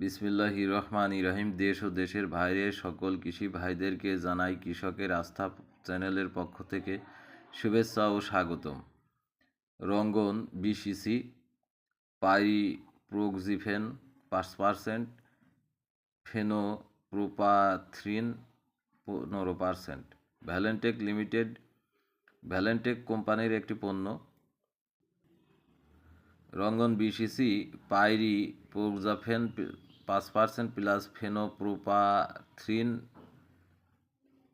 বিসমিল্লাহ রহমান রহিম। দেশ ও দেশের বাইরে সকল কৃষি ভাইদেরকে জানাই কৃষকের আস্থা চ্যানেলের পক্ষ থেকে শুভেচ্ছা ও স্বাগতম। রঙ্গন বিসিসি পাই প্রোক্সিফেন পাঁচ পার্সেন্ট, ফেনোপ্রোপাথ্রিন পনেরো পার্সেন্ট। ভ্যালেন্টেক লিমিটেড, ভ্যালেন্টেক কোম্পানির একটি পণ্য। রঙ্গন বিসিসি পাইরি প্রোজাফেন পাঁচ পার্সেন্ট প্লাস ফেনোপ্রোপাথ্রিন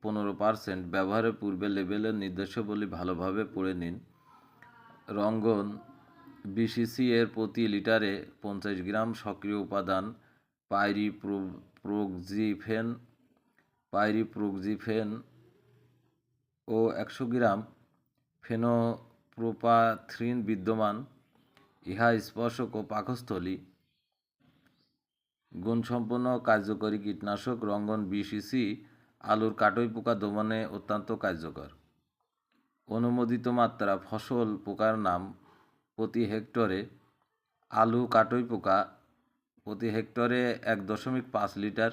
পনেরো পার্সেন্ট ব্যবহারের পূর্বে লেবেলের নির্দেশাবলী ভালোভাবে পড়ে নিন। রঙ্গন বিসিসি এর প্রতি লিটারে পঞ্চাশ গ্রাম সক্রিয় উপাদান পাইরি প্রোক্সিফেন পাইরি প্রোক্সিফেন ও একশো গ্রাম ফেনোপ্রোপাথ্রিন বিদ্যমান। ইহা স্পর্শক ও পাকস্থলী গুণসম্পন্ন কার্যকরী কীটনাশক রঙ্গন বিসিসি আলুর কাটই পোকা দমনে অত্যন্ত কার্যকর। অনুমোদিত মাত্রা ফসল পোকার নাম প্রতি হেক্টরে আলু কাটই পোকা প্রতি হেক্টরে এক দশমিক পাঁচ লিটার,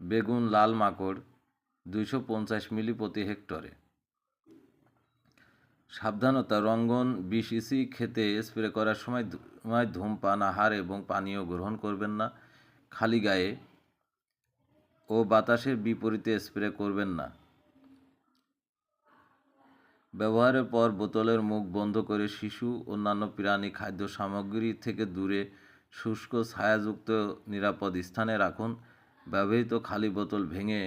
বেগুন লাল মাকড় দুইশো পঞ্চাশ মিলি প্রতি হেক্টরে। সাবধানতা, রঙ্গন বিসিসি খেতে স্প্রে করার সময় ধূমপান, আহার এবং পানীয় গ্রহণ করবেন না। খালি গায়ে ও বাতাসের বিপরীতে স্প্রে করবেন না। ব্যবহারের পর বোতলের মুখ বন্ধ করে শিশু, অন্যান্য প্রাণী খাদ্য সামগ্রী থেকে দূরে শুষ্ক, ছায়াযুক্ত, নিরাপদ স্থানে রাখুন। ব্যবহৃত খালি বোতল ভেঙে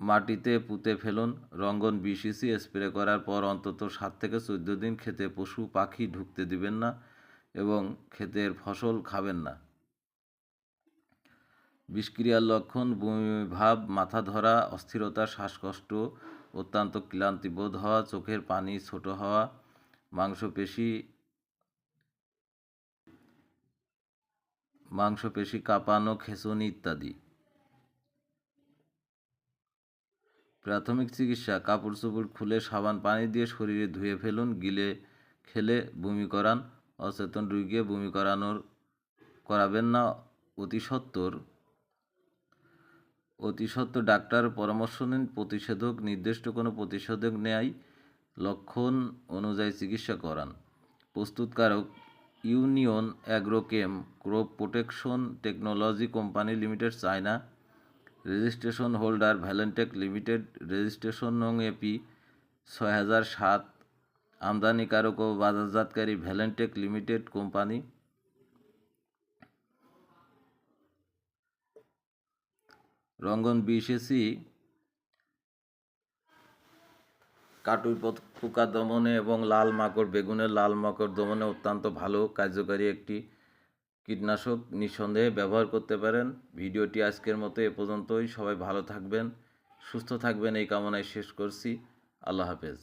মাটিতে পুঁতে ফেলুন। রঙ্গন বিসিসি স্প্রে করার পর অন্তত সাত থেকে চোদ্দ দিন খেতে পশু, পাখি ঢুকতে দিবেন না। এবং ক্ষেতের ফসল খাবেন না। বিষক্রিয়ার লক্ষণ বমিভাব মাথা ধরা, অস্থিরতা, শ্বাসকষ্ট, অত্যন্ত ক্লান্তি বোধ হওয়া, চোখের পানি ছোট হওয়া, মাংসপেশি মাংসপেশি কাঁপানো খেঁচুনি ইত্যাদি। প্রাথমিক চিকিৎসা কাপড় চোপড় খুলে সাবান পানি দিয়ে শরীরে ধুয়ে ফেলুন, গিলে, খেলে, বমি করান অচেতন রুগীকে বমি করানোর, করাবেন না। অতি সত্বর অতি ডাক্তার পরামর্শ নিন, প্রতিষেধক, নির্দিষ্ট কোনো প্রতিষেধক নেয় লক্ষণ অনুযায়ী চিকিৎসা করান। প্রস্তুতকারক union agrochem, crop protection technology company limited, China. Registration holder Valentec limited, registration নং এপি ছয় হাজার সাত আমদানিকারক ও বাজারজাতকারী ভ্যালেন্টেক লিমিটেড কোম্পানি। রঙ্গন বিশেষি কাটুই পোকা দমনে এবং লাল মাকড় বেগুনের লাল মাকড় দমনে অত্যন্ত ভালো কার্যকারী একটি কীটনাশক নিঃসন্দেহে ব্যবহার করতে পারেন। ভিডিওটি আজকের মতো এ পর্যন্তই। সবাই ভালো থাকবেন, সুস্থ থাকবেন, এই কামনায় শেষ করছি। আল্লাহ হাফেজ।